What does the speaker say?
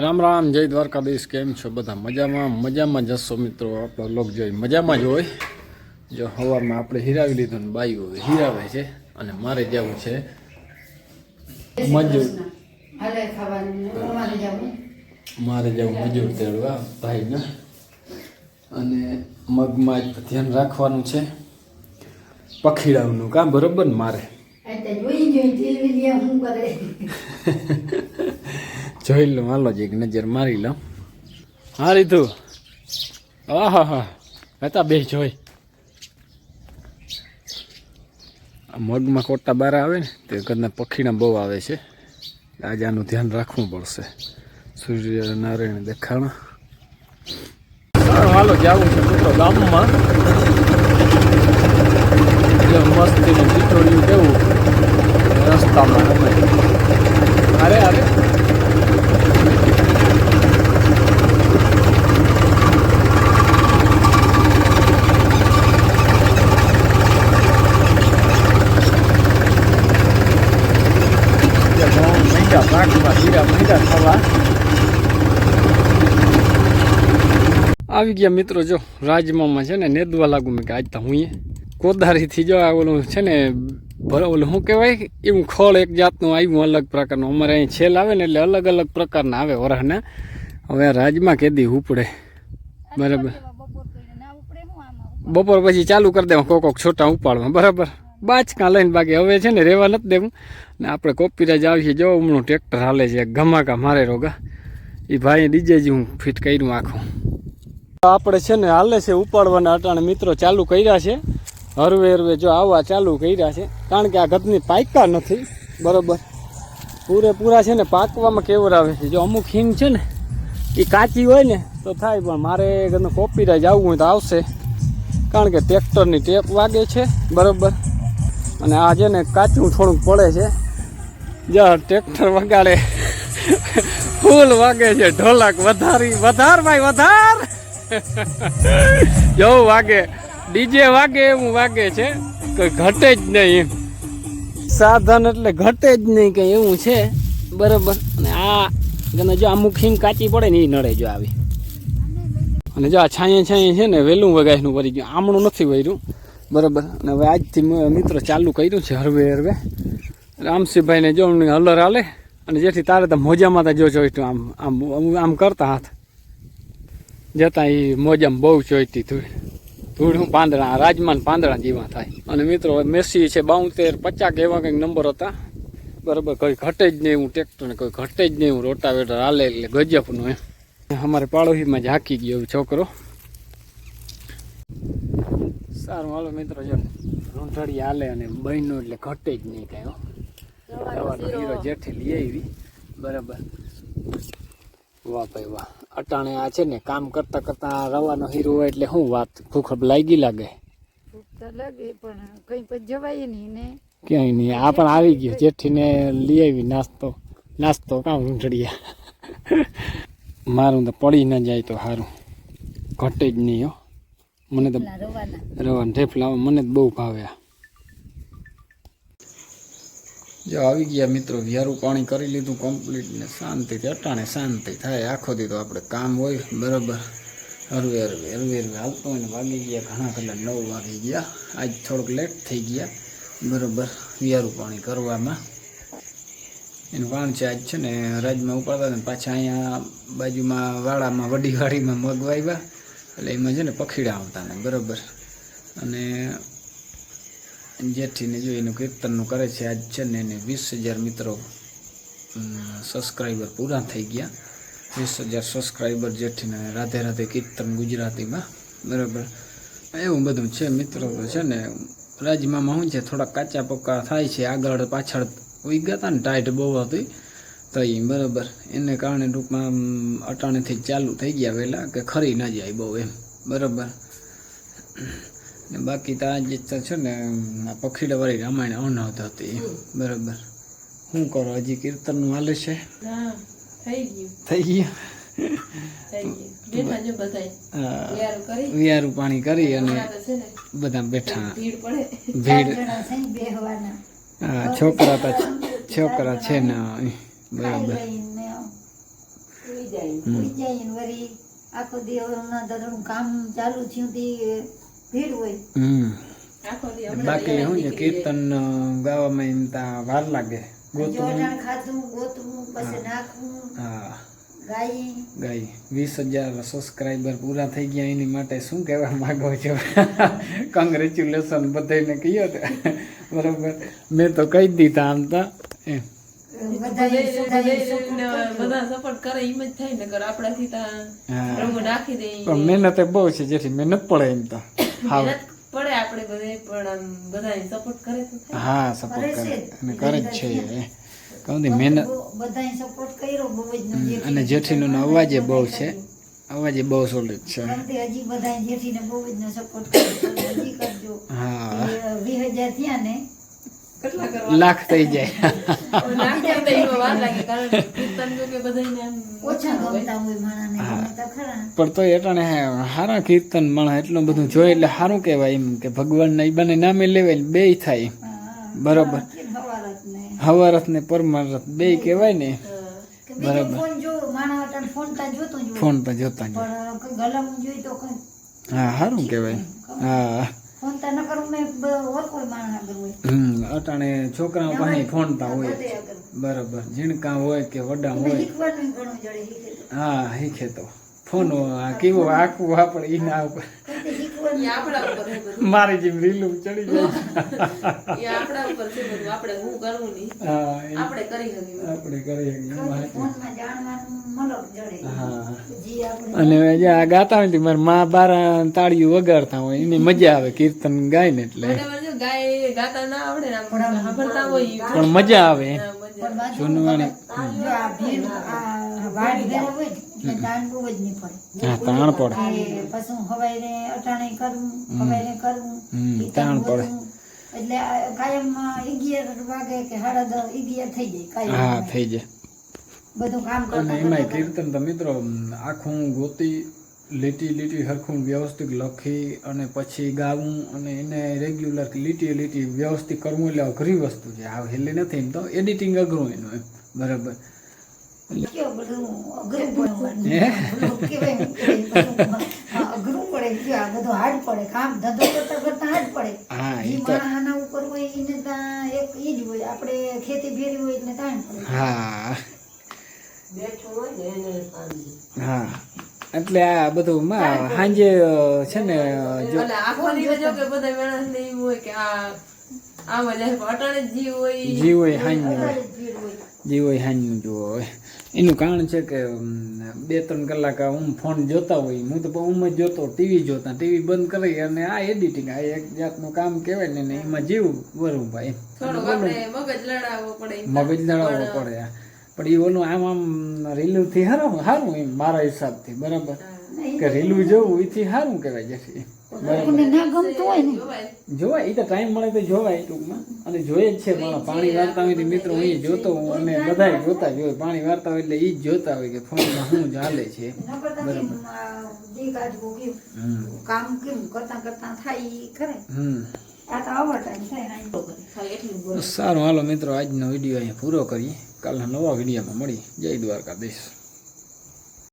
રામ રામ જય દ્વારકાધીશ કેમ છો બધા? મજામાં? મજામાં જશો મિત્રો આપણો લોક જોઈ. મજામાં જ હોય? જો હવામાં આપણે હિરાવી લીધું ને હોય હિરાવે છે અને મારે જવું છે મજૂર. મારે જવું? મજૂર તેડવા ભાઈને. અને મગમાં ધ્યાન રાખવાનું છે. પખીડાવનું કામ બરોબર ને મારે? જોઈ લઉં હાલો જ એક નજર મારી લઉં. હા, રીતુ. આહા, હા. હતા બે જોઈ. મગમાં કોટા બાર આવે ને, તે કદના પખીના બહુ આવે છે. આજે આનું ધ્યાન રાખવું પડશે. સૂર્યનારાયણ દેખાણા. હાલો, જવું છે મિત્રો ગામમાં. મસ્તીનું ચીટોડ્યું કેવું? રસ્તામાં રમે અરે અરે આવી ગયા મિત્રો જો રાજમામાં છે ને નેદવા લાગુ મેં કે આજ તો હું કોદારીથી જો આ ઓલું છે ને ઓલું શું કહેવાય? એવું ખોળ એક જાતનું આવ્યું, અલગ પ્રકારનું. અમારે અહીં છેલ આવે ને એટલે અલગ અલગ પ્રકારના આવે વરાહના. હવે રાજમાં કેદી ઉપડે. બરાબર. બપોર પછી ચાલુ કરી દેવા, કોક છોટા ઉપાડવા. બરાબર. બાચકા લઈને બાકી હવે છે ને રહેવા નથી દેવું. ને આપણે કોપીરાજ આવીએ, જો હમણાં ટ્રેક્ટર હાલે છે ઘમાકા મારે રોગા. એ ભાઈ ડીજે જ હું ફિટ કર્યું આખું. આપણે છે ને હાલે છે ઉપાડવાના અટાણે મિત્રો ચાલુ કર્યા છે. હરવે હરવે જો આવવા ચાલુ કર્યા છે, કારણ કે આ ગતની પાકા નથી, બરોબર? પૂરેપૂરા છે ને પાકવામાં કેવર આવે છે. જો અમુક હિંગ છે ને, એ કાચી હોય ને, તો થાય, પણ મારે ઘરનું કોપીરાજ આવવું હોય તો આવશે. કારણ કે ટ્રેક્ટરની ટેપ વાગે છે, બરોબર? અને આ છે ને કાચું થોડુંક પડે છે. જ્યાં ટ્રેક્ટર વગાડે. ફૂલ વાગે છે, ઢોલક વધારી, વધાર ભાઈ, વધાર! જવું વાગે. ડીજે વાગે એવું વાગે છે, કોઈ ઘટે જ નહીં સાધન એટલે ઘટે જ નહીં કંઈ એવું છે. બરાબર. અને આ અને જો અમુક હિંગ કાચી પડે ને એ નડે જો આવી. અને જો આ છાંયે છાંયે છે ને વહેલું વગાસનું વળી ગયું. આમણું નથી વર્યું બરાબર. અને હવે આજથી મિત્ર ચાલુ કર્યું છે હરવે હરવે. રામસિંહભાઈને જો હલર હાલે. અને જેથી તારે તો મોજામાં તો જો જોઈતું આમ આમ આમ- કરતા હાથ. જતાં એ મોજામાં બહુ ચોઈતી ધૂળ ધૂળ હું પાંદડા રાજમાન પાંદડા જેવા થાય. અને મિત્રો મેસી છે બાઉતેર પચાસ એવા કંઈક નંબર હતા. બરાબર કોઈ ઘટે જ નહીં હું ટ્રેક્ટરને કોઈ ઘટે જ નહીં હું રોટાવેટર હાલે એટલે ગજબનું એમ. અમારે પાડોશીમાં ઝાંકી ગયો છોકરો. સારું હાલો મિત્રો જો. રૂંઠળી હાલે અને બહેનો એટલે ઘટે જ નહીં કાંઈ હો. રવાનો હીરો જેઠી લઈ આવી. બરાબર. વાહ ભાઈ વાહ. અટાણે આ છે ને કામ કરતા કરતા રવાનો હીરો હોય એટલે શું વાત ભૂખ લાગી લાગે? લાગે પણ કઈ પણ જવાય નહીં ને. ક્યાંય નહીં આ પણ આવી ગયો જેઠીને લઈ આવી નાસ્તો. નાસ્તો કામ ઊંઢડિયા મારું તો પડી ન જાય તો સારું ઘટે જ નહીં હો. મને તો રવાના. ઢેફલા મને તો બહુ ભાવે આ. જો આવી ગયા મિત્રો, વ્યારું પાણી કરી લીધું કમ્પ્લીટ ને શાંતિથી, અટાણે શાંતિ થાય. આખો દીધો આપણે કામ હોય, બરાબર. હરવે હરવે હરવે હરવે આવતો હોય ને વાગી ગયા, ઘણા કલાક નવ વાગી ગયા. આજ થોડુંક લેટ થઈ ગયા, બરાબર, વ્યારું પાણી કરવામાં. એનું કારણ છે, આજ છે ને રાજમાં ઉપાડતા ને પાછા અહીંયા બાજુમાં વાડામાં વડી વાડીમાં વાવ્યા એટલે એમાં છે ને પખીડા આવતા ને, બરાબર. અને જેઠીને જો એનું કીર્તનનું કરે છે આજ છે ને એને વીસ હજાર મિત્રો સબસ્ક્રાઈબર પૂરા થઈ ગયા. વીસ હજાર સબસ્ક્રાઈબર જેઠીને રાધે રાધે કીર્તન ગુજરાતીમાં, બરાબર. એવું બધું છે મિત્રો, તો છે ને રાજમામાં શું છે થોડા કાચા પક્કા થાય છે, આગળ પાછળ ઉઈ ગયા હતા ને, ટાઈટ બહુ હતી, તો એ બરાબર. એને કારણે ટૂંકમાં અટાણેથી ચાલુ થઈ ગયા વહેલા કે ખરી ન જાય બહુ એમ, બરાબર. ને બાકી તો આજે તો છે ને આ પખીડાવાળી રામાયણ અનહદ હતી. બરાબર. શું કરો? હજી કીર્તનનું હાલે છે? થઈ ગયું. વિયારું પાણી કરી અને બધા બેઠા. ભીડ આ છોકરા તો છોકરા છે ને બરાબર. આખો દી હવે હમણાં દાદાનું કામ ચાલુ થયું ભીડ હોય. બાકી શું છે કીર્તન ગાવામાં એમ તા વાર લાગે. ગોતવું? ખાધું ગોતવું પછી નાખવું હા. ગાઈ. ગાઈ. વીસ હજાર સબસ્ક્રાઈબર પૂરા થઈ ગયા એની માટે શું કહેવા માંગો છો? કંગ્રેચ્યુલેશન બધાને કહ્યો તો. બરાબર. મેં તો કહી દીધા આમ તો. એમ હા. મહેનત એ બહુ છે જેથી મહેનત પડે એમ તો. હા પડે આપણે બધે પણ બધાને સપોર્ટ કરે તો હા સપોર્ટ કરે અને કરે જ છે. કહું મહેનત બધાને સપોર્ટ કર્યો બહુ જ નો અને જેઠીનો અવાજે બહુ છે. અવાજે બહુ સોલિડ છે. હજી બધાને જેઠીને બહુ જ સપોર્ટ કર્યો. હજી કરજો. હા. વીસ હજાર થયા ને લાખ થઈ જાય. પણ તો એટાણે હારા કીર્તન મળે એટલું બધું જોઈએ એટલે સારું કહેવાય એમ કે ભગવાનના એ બંને નામે લેવાય બે થાય. બરાબર બરોબર. કે ને હવારથ ને પરમારથ બે કહેવાય ને. બરાબર. ફોન જો માણા વટાણ ફોન તા જોતો જ હોય. ફોન પર જોતા હા સારું કહેવાય. હા. હમ અટાણે છોકરાઓ પાસે ફોન તા હોય. બરાબર ઝીણકા હોય કે વડા હોય. હા શીખે તો. ફોન કેવો આખું આપણે ઈ ના ઉપર. મારી જેમ રીલું ચડી જાય આપણા ઉપર છે બધું. આપણે હું કરવું નહીં. હા આપણે કરી શકીએ. આપણે કરી હા. અને જે આ ગાતા હોય ને મારા મા બાર તાળીઓ વગાડતા હોય એની મજા આવે કીર્તન ગાય ને એટલે ગાય ગાતા ના આવડે પણ મજા આવે. ને તાણ પડે. હા તાણ પડે. કે પછી હવાઈને અટાણે કરવું કરવું તાણ પડે. એટલે કાયમ અગિયાર વાગે કે સાડા દસ અગિયાર થઈ જાય કાયમ. હા થઈ જાય. બધું કામ કરતા એમાં કીર્તન તો મિત્રો આખું ગોતી લીટી લીટી હરખું વ્યવસ્થિત લખી અને પછી ગાવું અને એને રેગ્યુલર લીટી લીટી વ્યવસ્થિત કરવું એટલે અઘરી વસ્તુ છે. આ હેલી નથી એમ તો એડિટિંગ અઘરું એનું એમ. બરાબર. હા? બધું અઘરું પડે હે? કેવાય એટલે આ બધું માં સાંજે છે ને જો આખો દિવસ જો કે બધા માણસને એવું હોય કે આ આમાં જાય અટાણે જીવ હોય. જીવ હોય સાંજનું વધારે જ ભીડ હોય. જીવ હોય સાંજનું જોવો હોય એનું કારણ છે કે બે ત્રણ કલાક હું ફોન જોતા હોય. હું તો હું જ જોતો ટીવી જોતા. ટીવી બંધ કરી અને આ એડિટિંગ આ એક જાતનું કામ કહેવાય ને એમાં જીવ વરું ભાઈ મગજ લડાવવો પડે મગજ લડાવવો પડે. પણ એ ઓલું આમ આમ રીલું થી સારું સારું એમ મારા હિસાબથી બરાબર? કે રીલું જોવું એથી સારું કહેવાય જશે આપણને ના ગમતું હોય ને? જોવાય જોવાય એ તો ટાઈમ મળે તો જોવાય ટૂંકમાં. અને જોઈએ જ છે પણ પાણી વાર્તા હોય તો મિત્રો હું એ જોતો હું અને બધા જોતા જ હોય. પાણી વાર્તા હોય એટલે એ જ જોતા હોય કે ફોનમાં શું ચાલે છે. બોલ. સારું હાલો મિત્રો આજનો વીડિયો અહીંયા પૂરો કરીએ. કાલના નવા વિડીયોમાં મળી. જય દ્વારકાધીશ.